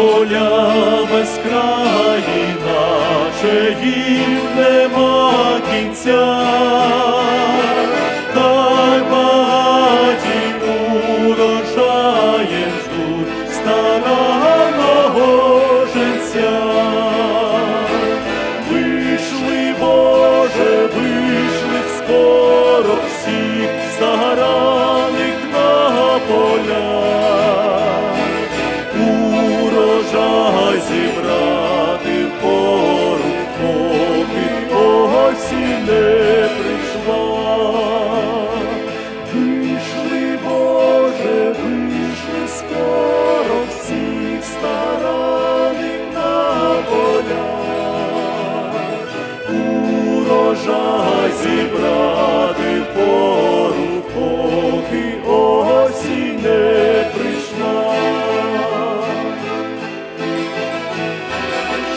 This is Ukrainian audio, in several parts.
поля безкраї, наче їм нема кінця, урожай зібрати пору, поки осінь не прийшла.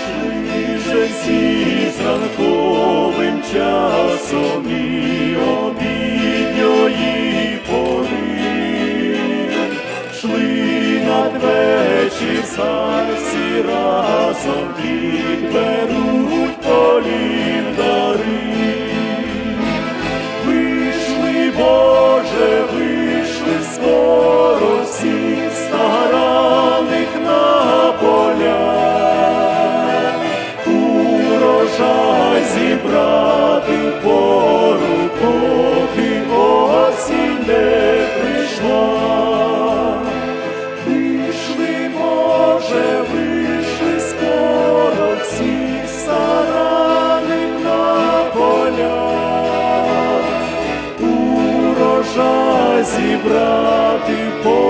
Шли же всі з часом і обідньої пори. Шли надвечір всі разом підберуть полів дари. Зібрати в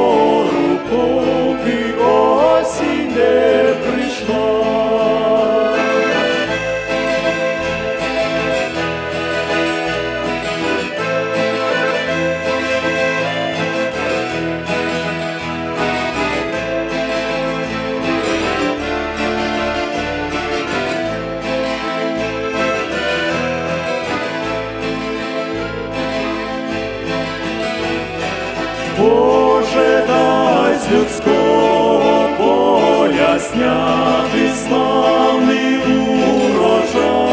з людського поля зняти славний урожай,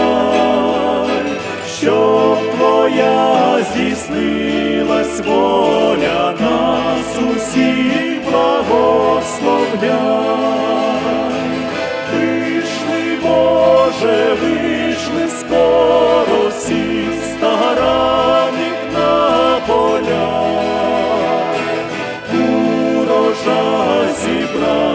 щоб Твоя здійснилась воля нас усіх благословляй. Урожай зібрати